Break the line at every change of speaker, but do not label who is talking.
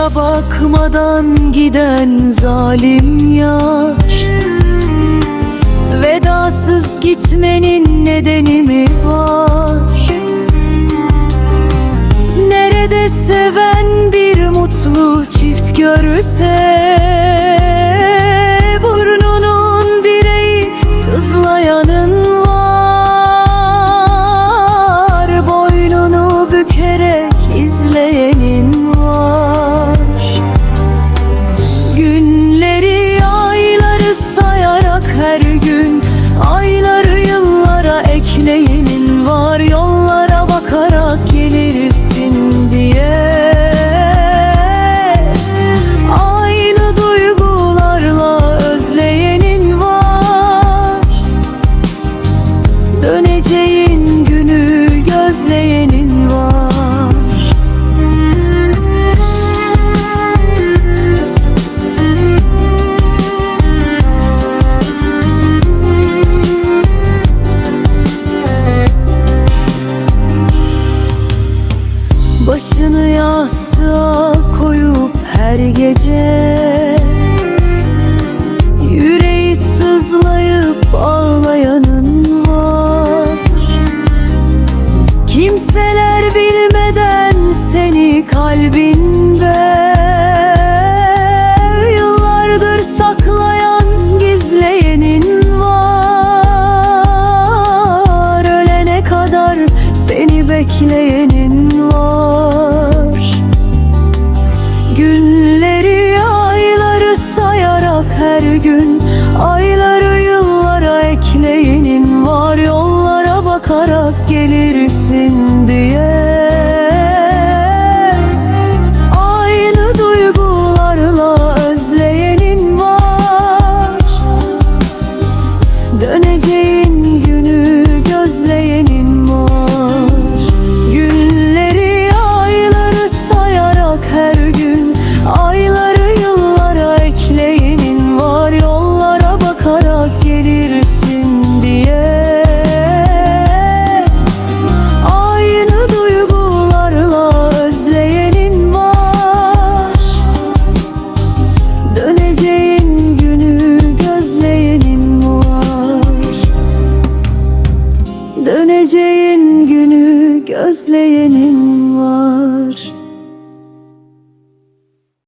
Ardına bakmadan giden zalim yar Vedasız gitmenin nedeni mi var? Nerede seven bir mutlu çift görse Başını yastığa koyup her gece Yüreği sızlayıp ağlayanın var. Kimseler bilmeden seni kalbinde Yıllardır saklayan gizleyenin var. Ölene kadar seni bekleyenin Günleri ayları sayarak her gün Ayları günü gözleyenin var